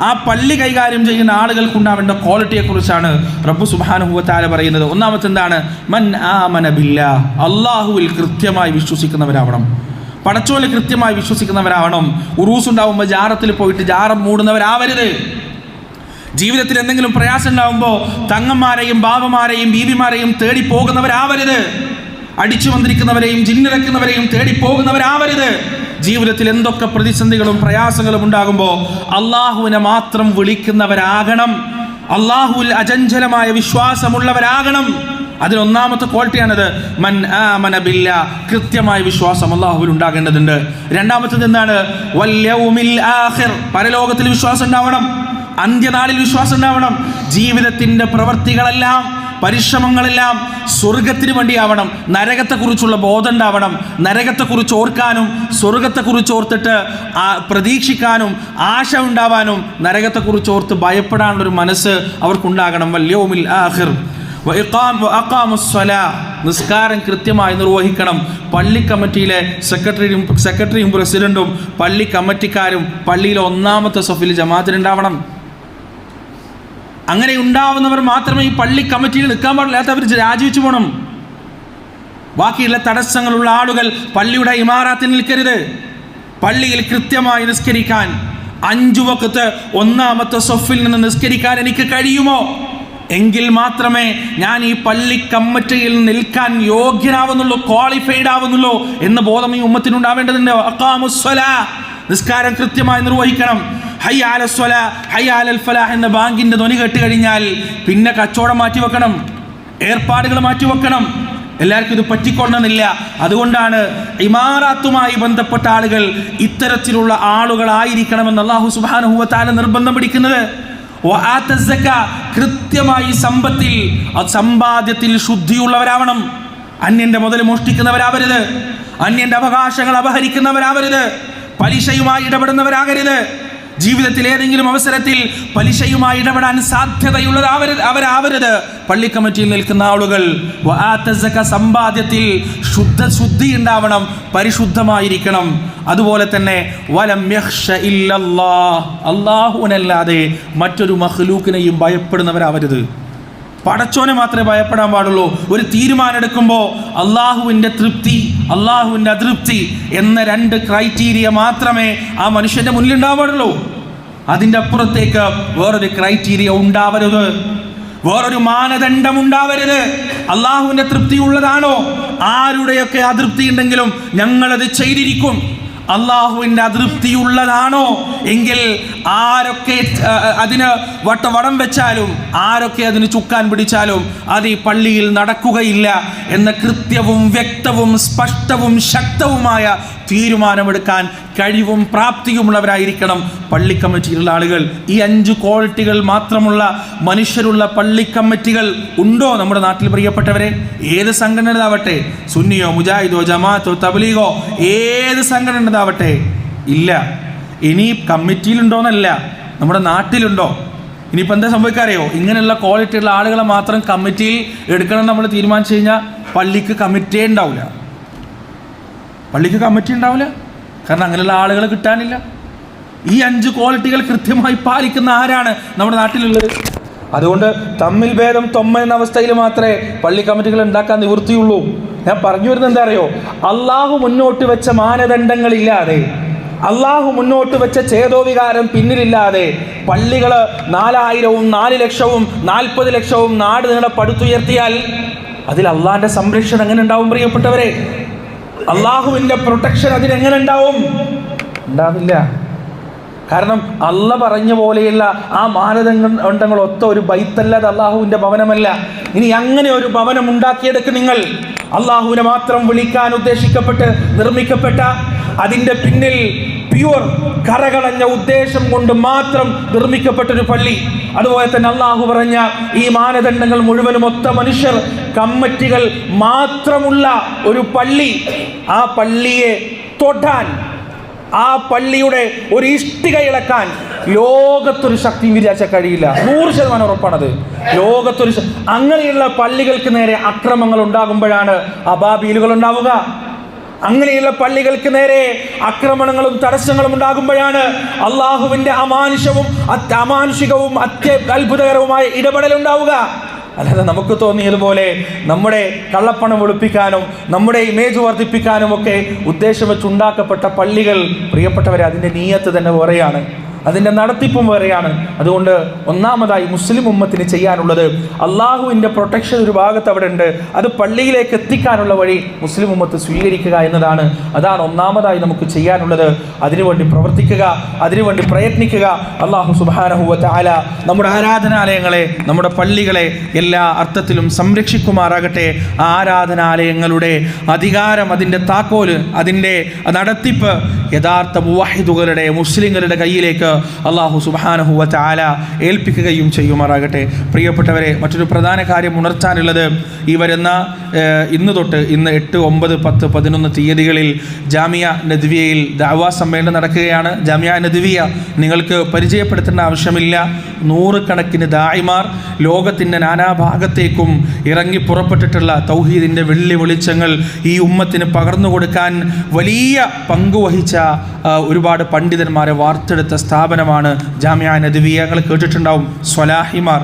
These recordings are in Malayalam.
ആ പള്ളി കൈകാര്യം ചെയ്യുന്ന ആളുകൾക്കുണ്ടാവേണ്ട ക്വാളിറ്റിയെ കുറിച്ചാണ് റബ്ബു സുബാനുഭവത്താല പറയുന്നത്. ഒന്നാമത്തെ എന്താണ് മൻ ആമന ബില്ല അള്ളാഹുവിൽ കൃത്യമായി വിശ്വസിക്കുന്നവരാവണം. പടച്ചോലെ കൃത്യമായി വിശ്വസിക്കുന്നവരാവണം. ഉറൂസ് ഉണ്ടാവുമ്പോൾ ജാറത്തിൽ പോയിട്ട് ജാറം മൂടുന്നവരാവരുത്. ജീവിതത്തിൽ എന്തെങ്കിലും പ്രയാസം ഉണ്ടാവുമ്പോൾ തങ്ങന്മാരെയും ബാബമാരെയും ബീവിമാരെയും തേടി പോകുന്നവരാവരുത് അടിച്ചു വന്നിരിക്കുന്നവരെയും ജിന്നിറക്കുന്നവരെയും തേടി പോകുന്നവരാവരുത് ജീവിതത്തിൽ എന്തൊക്കെ പ്രതിസന്ധികളും പ്രയാസങ്ങളും ഉണ്ടാകുമ്പോൾ അള്ളാഹുവിനെ മാത്രം വിളിക്കുന്നവരാകണം. അള്ളാഹുവിൽ അചഞ്ചലമായ വിശ്വാസമുള്ളവരാകണം. അതിനൊന്നാമത്തെ ക്വാളിറ്റിയാണത് മൻ ആമന ബില്ല. കൃത്യമായ വിശ്വാസം അള്ളാഹുവിൽ ഉണ്ടാകേണ്ടതുണ്ട്. രണ്ടാമത്തത് എന്താണ്? വല്യവുമിൽ ആഹിർ പരലോകത്തിൽ വിശ്വാസം ഉണ്ടാവണം. അന്ത്യനാളിൽ വിശ്വാസം ഉണ്ടാവണം. ജീവിതത്തിന്റെ പ്രവർത്തികളെല്ലാം പരിശ്രമങ്ങളെല്ലാം സ്വർഗത്തിന് വേണ്ടിയാവണം. നരകത്തെക്കുറിച്ചുള്ള ബോധം ഉണ്ടാവണം നരകത്തെക്കുറിച്ച് ഓർക്കാനും സ്വർഗത്തെക്കുറിച്ച് ഓർത്തിട്ട് പ്രതീക്ഷിക്കാനും ആശ ഉണ്ടാവാനും നരകത്തെക്കുറിച്ച് ഓർത്ത് ഭയപ്പെടാനുള്ളൊരു മനസ്സ് അവർക്കുണ്ടാകണം. വല്യോമിൽ ആഹിർ. നിസ്കാരം കൃത്യമായി നിർവഹിക്കണം. പള്ളി കമ്മിറ്റിയിലെ സെക്രട്ടറിയും സെക്രട്ടറിയും പ്രസിഡന്റും പള്ളി കമ്മിറ്റിക്കാരും പള്ളിയിലെ ഒന്നാമത്തെ സഫിൽ ജമാഅത്തിനുണ്ടാവണം. അങ്ങനെ ഉണ്ടാവുന്നവർ മാത്രമേ ഈ പള്ളി കമ്മിറ്റിയിൽ നിൽക്കാൻ പാടില്ലാത്തവർ രാജിവെച്ചു പോകണം ബാക്കിയുള്ള തടസ്സങ്ങളുള്ള ആളുകൾ പള്ളിയുടെ ഇമാറാത്തിൽ നിൽക്കരുത്. പള്ളിയിൽ കൃത്യമായി നിസ്കരിക്കാൻ അഞ്ചു വക്കത്ത് ഒന്നാമത്തെ സൊഫിൽ നിന്ന് നിസ്കരിക്കാൻ എനിക്ക് കഴിയുമോ? എങ്കിൽ മാത്രമേ ഞാൻ ഈ പള്ളി കമ്മിറ്റിയിൽ നിൽക്കാൻ യോഗ്യനാവുന്നുള്ളൂ ക്വാളിഫൈഡ് ആവുന്നുള്ളൂ എന്ന ബോധം ഈ ഉമ്മത്തിനുണ്ടാവേണ്ടതുണ്ട്. നിസ്കാരം കൃത്യമായി നിർവഹിക്കണം. ഹൈ ആലസ്വല ഹൈ ആലൽ ഫലാഹ് എന്ന ബാങ്കിന്റെ ധ്വനി കേട്ട് കഴിഞ്ഞാൽ പിന്നെ കച്ചവടം മാറ്റി വെക്കണം. ഏർപ്പാടുകൾ മാറ്റി വെക്കണം. എല്ലാവർക്കും ഇത് പറ്റിക്കൊള്ളണമെന്നില്ല. അതുകൊണ്ടാണ് ഇമാറാത്തുമായി ബന്ധപ്പെട്ട ആളുകൾ ഇത്തരത്തിലുള്ള ആളുകളായിരിക്കണമെന്ന് അള്ളാഹു സുബാനുഹുവത്താല നിർബന്ധം പിടിക്കുന്നത്. കൃത്യമായി സമ്പത്തിൽ സമ്പാദ്യത്തിൽ ശുദ്ധിയുള്ളവരാവണം. അന്യന്റെ മുതൽ മോഷ്ടിക്കുന്നവരാവരുത്. അന്യന്റെ അവകാശങ്ങൾ അപഹരിക്കുന്നവരാവരുത്. പലിശയുമായി ഇടപെടുന്നവരാകരുത്. ജീവിതത്തിൽ ഏതെങ്കിലും അവസരത്തിൽ പലിശയുമായി ഇടപെടാൻ സാധ്യതയുള്ളത് അവർ അവരാവരുത്. പള്ളി കമ്മിറ്റിയിൽ നിൽക്കുന്ന ആളുകൾ സമ്പാദ്യത്തിൽ ശുദ്ധ ശുദ്ധി ഉണ്ടാവണം പരിശുദ്ധമായിരിക്കണം. അതുപോലെ തന്നെ വലം മറ്റൊരു മഹ്ലൂക്കിനെയും ഭയപ്പെടുന്നവരാവരുത്. പടച്ചോനെ മാത്രമേ ഭയപ്പെടാൻ പാടുള്ളൂ. ഒരു തീരുമാനം എടുക്കുമ്പോൾ അള്ളാഹുവിന്റെ തൃപ്തി അള്ളാഹുവിന്റെ അതൃപ്തി എന്ന രണ്ട് ക്രൈറ്റീരിയ മാത്രമേ ആ മനുഷ്യന്റെ മുന്നിൽ ഉണ്ടാവാറുള്ളൂ അതിന്റെ അപ്പുറത്തേക്ക് വേറൊരു ക്രൈറ്റീരിയ ഉണ്ടാവരുത്. വേറൊരു മാനദണ്ഡം ഉണ്ടാവരുത്. അള്ളാഹുവിന്റെ തൃപ്തി ഉള്ളതാണോ? ആരുടെയൊക്കെ അതൃപ്തി ഉണ്ടെങ്കിലും ഞങ്ങളത് ചെയ്തിരിക്കും. അള്ളാഹുവിന്റെ അതൃപ്തിയുള്ളതാണോ? എങ്കിൽ ആരൊക്കെ അതിന് വട്ട വടം വെച്ചാലും ആരൊക്കെ അതിന് ചുക്കാൻ പിടിച്ചാലും അത് ഈ പള്ളിയിൽ നടക്കുകയില്ല എന്ന കൃത്യവും വ്യക്തവും സ്പഷ്ടവും ശക്തവുമായ തീരുമാനമെടുക്കാൻ കഴിവും പ്രാപ്തിയുമുള്ളവരായിരിക്കണം പള്ളി കമ്മിറ്റിയിലുള്ള ആളുകൾ. ഈ അഞ്ച് ക്വാളിറ്റികൾ മാത്രമുള്ള മനുഷ്യരുള്ള പള്ളി കമ്മിറ്റികൾ ഉണ്ടോ നമ്മുടെ നാട്ടിൽ പ്രിയപ്പെട്ടവരെ? ഏത് സംഘടനതാവട്ടെ സുന്നിയോ മുജാഹിദോ ജമാഅത്തോ തബ്ലീഗോ ഏത് സംഘടനതാവട്ടെ ഇല്ല. ഇനി കമ്മിറ്റിയിലുണ്ടോന്നല്ല. നമ്മുടെ നാട്ടിലുണ്ടോ? ഇനിയിപ്പോൾ എന്താ സംഭവിക്കാറിയോ ഇങ്ങനെയുള്ള ക്വാളിറ്റി ഉള്ള ആളുകളെ മാത്രം കമ്മിറ്റിയിൽ എടുക്കണം നമ്മൾ തീരുമാനിച്ചു കഴിഞ്ഞാൽ പള്ളിക്ക് കമ്മിറ്റിയേ ഉണ്ടാവില്ല പള്ളിക്ക് കമ്മിറ്റി ഉണ്ടാവില്ല കാരണം അങ്ങനെയുള്ള ആളുകൾ കിട്ടാനില്ല. ഈ അഞ്ച് ക്വാളിറ്റികൾ കൃത്യമായി പാലിക്കുന്ന ആരാണ് നമ്മുടെ നാട്ടിലുള്ളത്? അതുകൊണ്ട് തമ്മിൽ ഭേദം തൊമ്മ എന്ന അവസ്ഥയിൽ മാത്രമേ പള്ളി കമ്മിറ്റികൾ ഉണ്ടാക്കാൻ നിവൃത്തിയുള്ളൂ. ഞാൻ പറഞ്ഞു വരുന്നത് എന്താ അറിയോ? അള്ളാഹു മുന്നോട്ട് വെച്ച മാനദണ്ഡങ്ങളില്ലാതെ അള്ളാഹു മുന്നോട്ട് വെച്ച ചേതോവികാരം പിന്നിലില്ലാതെ പള്ളികൾ നാലായിരവും നാല് ലക്ഷവും നാൽപ്പത് ലക്ഷവും നാട് നീളെ പടുത്തുയർത്തിയാൽ അതിൽ അള്ളാഹിന്റെ സംരക്ഷണം എങ്ങനെ ഉണ്ടാവും പ്രിയപ്പെട്ടവരെ? അള്ളാഹുവിന്റെ പ്രൊട്ടക്ഷൻ അതിനെങ്ങനെ ഉണ്ടാവും? ഉണ്ടാവില്ല. കാരണം അല്ല പറഞ്ഞ പോലെയുള്ള ആ മാനദണ്ഡങ്ങൾ ഒത്ത ഒരു ബൈത്തല്ലാതെ അള്ളാഹുവിന്റെ ഭവനമല്ല. ഇനി അങ്ങനെ ഒരു ഭവനം ഉണ്ടാക്കിയെടുക്ക് നിങ്ങൾ. അള്ളാഹുവിനെ മാത്രം വിളിക്കാൻ ഉദ്ദേശിക്കപ്പെട്ട് നിർമ്മിക്കപ്പെട്ട അതിന്റെ പിന്നിൽ പ്യുവർ കരകളഞ്ഞ ഉദ്ദേശം കൊണ്ട് മാത്രം നിർമ്മിക്കപ്പെട്ട ഒരു പള്ളി. അതുപോലെ തന്നെ അള്ളാഹു പറഞ്ഞ ഈ മാനദണ്ഡങ്ങൾ മുഴുവനും ഒത്ത മനുഷ്യർ കമ്മിറ്റികൾ മാത്രമുള്ള ഒരു പള്ളി. ആ പള്ളിയെ തൊടാൻ ആ പള്ളിയുടെ ഒരു ഇഷ്ടിക ഇളക്കാൻ ലോകത്തൊരു ശക്തി വിചാരിച്ച കഴിയില്ല. നൂറ് ശതമാനം ഉറപ്പാണത്. ലോകത്തൊരു അങ്ങനെയുള്ള പള്ളികൾക്ക് നേരെ അക്രമങ്ങൾ ഉണ്ടാകുമ്പോഴാണ് അബാബീലുകൾ ഉണ്ടാവുക. അങ്ങനെയുള്ള പള്ളികൾക്ക് നേരെ ആക്രമണങ്ങളും തടസ്സങ്ങളും ഉണ്ടാകുമ്പോഴാണ് അള്ളാഹുവിന്റെ അമാനുഷവും അമാനുഷികവും അത്യ അത്ഭുതകരവുമായ ഇടപെടൽ ഉണ്ടാവുക അല്ലാതെ നമുക്ക് തോന്നിയതുപോലെ നമ്മുടെ കള്ളപ്പണം ഒളിപ്പിക്കാനും നമ്മുടെ ഇമേജ് വർദ്ധിപ്പിക്കാനും ഒക്കെ ഉദ്ദേശം വെച്ചുണ്ടാക്കപ്പെട്ട പള്ളികൾ പ്രിയപ്പെട്ടവരെ അതിന്റെ നീയത്ത് തന്നെ വേറെയാണ്. അതിന്റെ നടത്തിപ്പും വേറെയാണ്. അതുകൊണ്ട് ഒന്നാമതായി മുസ്ലിം ഉമ്മത്തിന് ചെയ്യാനുള്ളത് അള്ളാഹുവിന്റെ പ്രൊട്ടക്ഷൻ ഒരു ഭാഗത്ത് അവിടെ ഉണ്ട്. അത് പള്ളിയിലേക്ക് എത്തിക്കാനുള്ള വഴി മുസ്ലിം ഉമ്മത്ത് സ്വീകരിക്കുക എന്നതാണ്. അതാണ് ഒന്നാമതായി നമുക്ക് ചെയ്യാനുള്ളത്. അതിനുവേണ്ടി പ്രവർത്തിക്കുക അതിനുവേണ്ടി പ്രയത്നിക്കുക. അള്ളാഹു സുബാനഹുവത്ത് ആല നമ്മുടെ ആരാധനാലയങ്ങളെ നമ്മുടെ പള്ളികളെ എല്ലാ അർത്ഥത്തിലും സംരക്ഷിക്കുമാറാകട്ടെ. ആരാധനാലയങ്ങളുടെ അധികാരം അതിന്റെ താക്കോൽ അതിന്റെ നടത്തിപ്പ് യഥാർത്ഥ മുവാഹിദുകളുടെ മുസ്ലിങ്ങളുടെ കയ്യിലേക്ക് അള്ളാഹു സുബാനഹുവ ആല ഏൽപ്പിക്കുകയും ചെയ്യുമാറാകട്ടെ. പ്രിയപ്പെട്ടവരെ മറ്റൊരു പ്രധാന കാര്യം ഉണർത്താനുള്ളത് ഈ വരുന്ന ഇന്ന് തൊട്ട് ഇന്ന് എട്ട് ഒമ്പത് പത്ത് പതിനൊന്ന് തീയതികളിൽ ജാമിയ നദ്വിയയിൽ ദാവാ സമ്മേളനം നടക്കുകയാണ്. ജാമിയ നദ്വിയ നിങ്ങൾക്ക് പരിചയപ്പെടുത്തേണ്ട ആവശ്യമില്ല. നൂറുകണക്കിന് ദായിമാർ ലോകത്തിന്റെ നാനാഭാഗത്തേക്കും ഇറങ്ങി പുറപ്പെട്ടിട്ടുള്ള തൗഹീദിന്റെ വെള്ളി വെളിച്ചങ്ങൾ ഈ ഉമ്മത്തിന് പകർന്നു കൊടുക്കാൻ വലിയ പങ്കുവഹിച്ച ഒരുപാട് പണ്ഡിതന്മാരെ വാർത്തെടുത്ത സ്ഥാപനമാണ് ജാമ്യ നദ്വിയ ഞങ്ങൾ കേട്ടിട്ടുണ്ടാവും സ്വലാഹിമാർ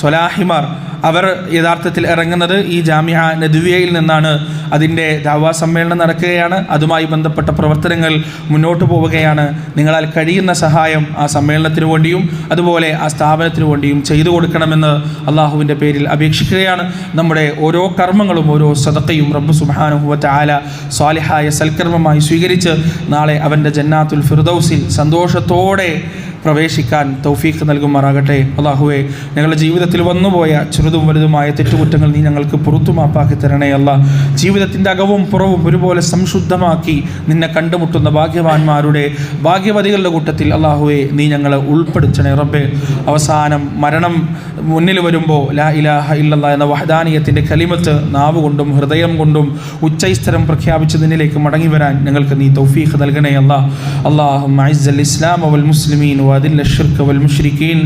സ്വലാഹിമാർ. അവർ യഥാർത്ഥത്തിൽ ഇറങ്ങുന്നത് ഈ ജാമ്യ നദുവിയയിൽ നിന്നാണ്. അതിന്റെ ദാവാ സമ്മേളനം നടക്കുകയാണ്. അതുമായി ബന്ധപ്പെട്ട പ്രവർത്തനങ്ങൾ മുന്നോട്ട് പോവുകയാണ്. നിങ്ങളാൽ കഴിയുന്ന സഹായം ആ സമ്മേളനത്തിന് വേണ്ടിയും അതുപോലെ ആ സ്ഥാപനത്തിന് വേണ്ടിയും ചെയ്തു കൊടുക്കണമെന്ന് അള്ളാഹുവിന്റെ പേരിൽ അപേക്ഷിക്കുകയാണ്. നമ്മുടെ ഓരോ കർമ്മങ്ങളും ഓരോ സദക്കയും റബ്ബു സുബാനുഹുവറ്റ ആല സ്വാലിഹായ സൽക്കർമ്മമായി സ്വീകരിച്ച് നാളെ അവന്റെ ജന്നാത്തുൽ ഫിർദൗസിൽ സന്തോഷത്തോടെ പ്രവേശിക്കാൻ തൗഫീഖ് നൽകുമാറാകട്ടെ. അള്ളാഹുവെ ഞങ്ങളുടെ ജീവിതത്തിൽ വന്നുപോയ ചെറുതും വലുതുമായ തെറ്റുകുറ്റങ്ങൾ നീ ഞങ്ങൾക്ക് പുറത്തുമാപ്പാക്കി തരണേ അല്ല. ജീവിതത്തിന്റെ അകവും പുറവും ഒരുപോലെ സംശുദ്ധമാക്കി നിന്നെ കണ്ടുമുട്ടുന്ന ഭാഗ്യവാന്മാരുടെ ഭാഗ്യവതികളുടെ കൂട്ടത്തിൽ അള്ളാഹുവെ നീ ഞങ്ങളെ ഉൾപ്പെടുത്തണേ റബ്ബെ. അവസാനം മരണം മുന്നിൽ വരുമ്പോൾ ലാ ഇലാഹ ഇല്ലല്ലാ എന്ന വഹദാനിയത്തിൻ്റെ കലിമത്ത് നാവ് കൊണ്ടും ഹൃദയം കൊണ്ടും ഉച്ചൈസ്തരം പ്രഖ്യാപിച്ച് നിന്നിലേക്ക് മടങ്ങി വരാൻ ഞങ്ങൾക്ക് നീ തൗഫീഖ് നൽകണേ അല്ലാ اللهم اعز الاسلام والمسلمين واذل الشرك والمشركين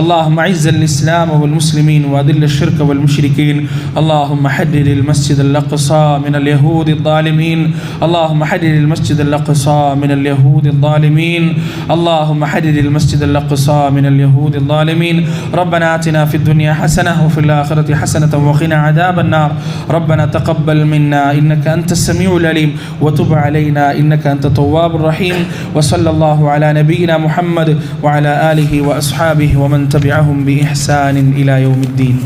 اللهم اعز الاسلام والمسلمين واذل الشرك والمشركين اللهم حرر المسجد الاقصى من اليهود الظالمين اللهم حرر المسجد الاقصى من اليهود الظالمين اللهم حرر المسجد الاقصى من اليهود الظالمين ربنا اتنا في الدنيا حسنة وفي الآخرة حسنة وقنا عذاب النار. ربنا تقبل منا إنك أنت السميع العليم. وتب علينا إنك أنت التواب الرحيم. وصلى الله على نبينا محمد وعلى آله وأصحابه ومن تبعهم بإحسان إلى يوم الدين.